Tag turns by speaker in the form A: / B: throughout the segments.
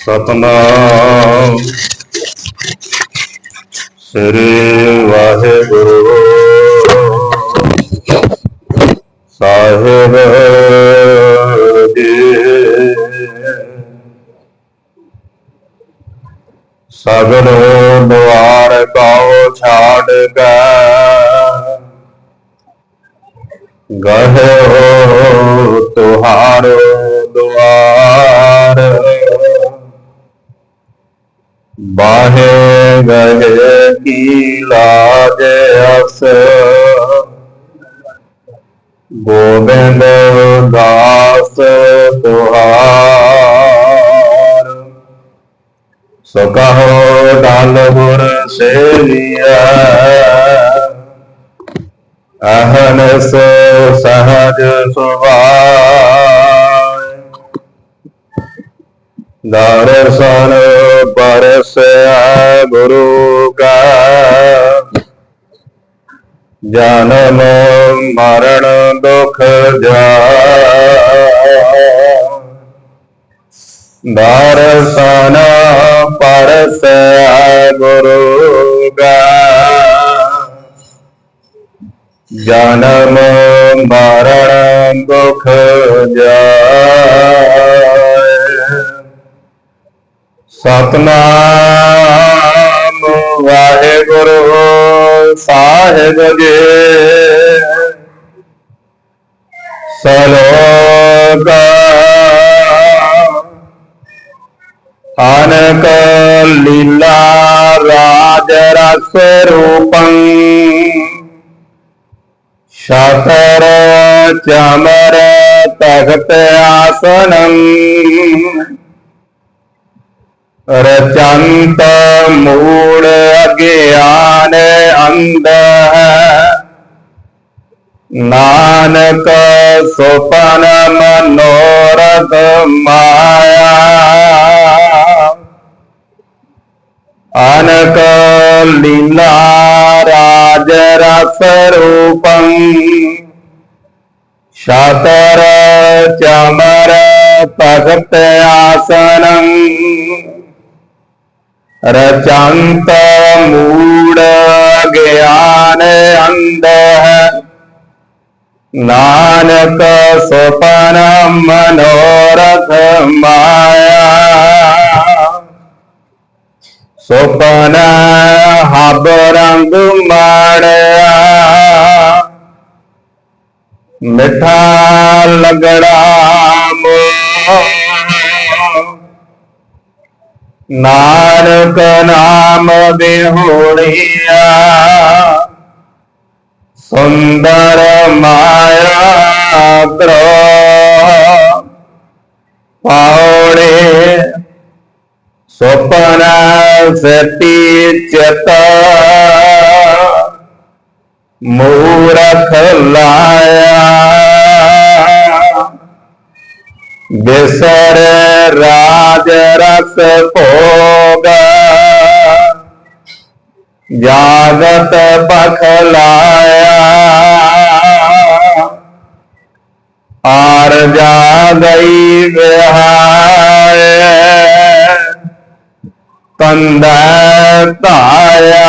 A: ਸਤਨਾਮ। ਸ੍ਰੀ ਵਾਹਿਗੁਰੂ। ਸਾਹਿਬ ਜੀ। ਸਗਲ ਦੁਆਰ ਕਉ ਛਾੜ ਕੇ। ਗਏ ਤੁਹਾਰੋ ਬਾਹੇ ਗਏ ਕੀ ਲਾਜ ਅਸ। ਗੋਬਿੰਦ ਦਾਸ ਤੁਹਾਰ। ਸੋ ਕਹੋ ਡਾਲ ਗੁਰ ਸੇਲੀਆ ਅਹਨਸ ਸਹਜ ਸੁਭਾਇ ਦਰਸ਼ਨ ਪਰਸੈ ਗੁਰੂ ਕਾ। ਜਨਮ ਮਰਨ ਦੁਖ ਜਾਇ ਦਰਸ਼ਨ ਪਰਸੈ ਗੁਰੂ ਕਾ। ਜਨਮ ਮਰਨ ਦੁਖ ਜਾ ਸਤਨਾਮ ਵਾਹਿਗੁਰੂ ਸਾਹਿਬ ਜੀ। ਸਲੋਕ ਅਨਕ ਲੀਲਾ ਰਾਜ ਰਸ ਰੂਪੰ ਸ਼ਤਰ ਚਮਰ ਤਖਤ ਆਸਨੰ ਰਚੰਤ ਮੂੜ ਅਗਿਆਨ ਅੰਧ ਨਾਨਕ ਸੁਪਨ ਮਨੋਰਥ ਮਾਇਆ। ਅਨਕ ਲੀਲਾ ਰਾਜ ਰਸ ਰੂਪੰ। ਸ਼ਤਰ ਚਮਰ ਤਖਤ ਆਸਨੰ। ਰਚੰਤ ਮੂੜ ਗਿਆਨ ਅੰਧ ਨਾਨਕ ਸੁਪਨ ਮਨੋਰਥ ਮਾਇਆ ਸੁਪਨ ਹਬ ਰੰਗ ਮਾੜਿਆ ਮਿਠਾ ਲਗੜਾ ਮੋਹ ਨਾਨਕ ਨਾਮ ਬਿਹੋੜਿਆ। ਸੁੰਦਰ ਮਾਇਆ ਕਰੋ ਪਾਉੜੇ ਸੁਪਨ ਸਤੀ ਚਿਤ। ਮੂਰਖ ਲਾਇਆ ਬਿਸਰ ਰਾਜ ਰਸ ਭੋਗ। ਜਾਗਤ ਬਖਲਾਇਆ। ਆਰ ਜਾ ਗਈ ਵਿਹਾਰ ਤੰਦਾ ਧਾਇਆ।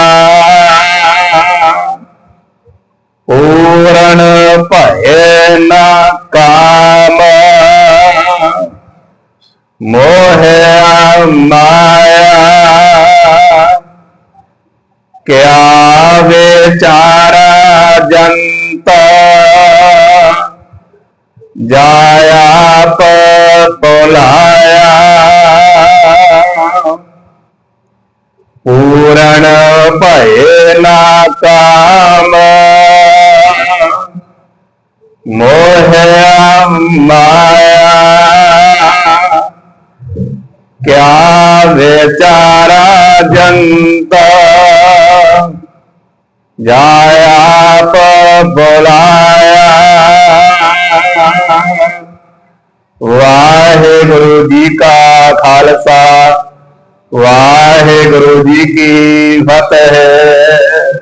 A: ਪੂਰਨ ਭਏ ਨਾ ਕਾਮ। ਕਿਆ ਵਿਚਾਰਾ ਜੰਤ ਜਾਇਆ ਪ ਬੁਲਾਇਆ ਪੂਰਨ ਭਏ ਨਾ ਕਾਮ ਮੋਹਿਆ ਮਾਇਆ ਕਿਆ ਵਿਚਾਰਾ ਜੰਤ ਜਾਇਆ ਪ ਬੁਲਾਇਆ। ਵਾਹਿਗੁਰੂ ਜੀ ਕਾ ਖਾਲਸਾ ਵਾਹਿਗੁਰੂ ਜੀ ਕੀ ਫਤਿਹ।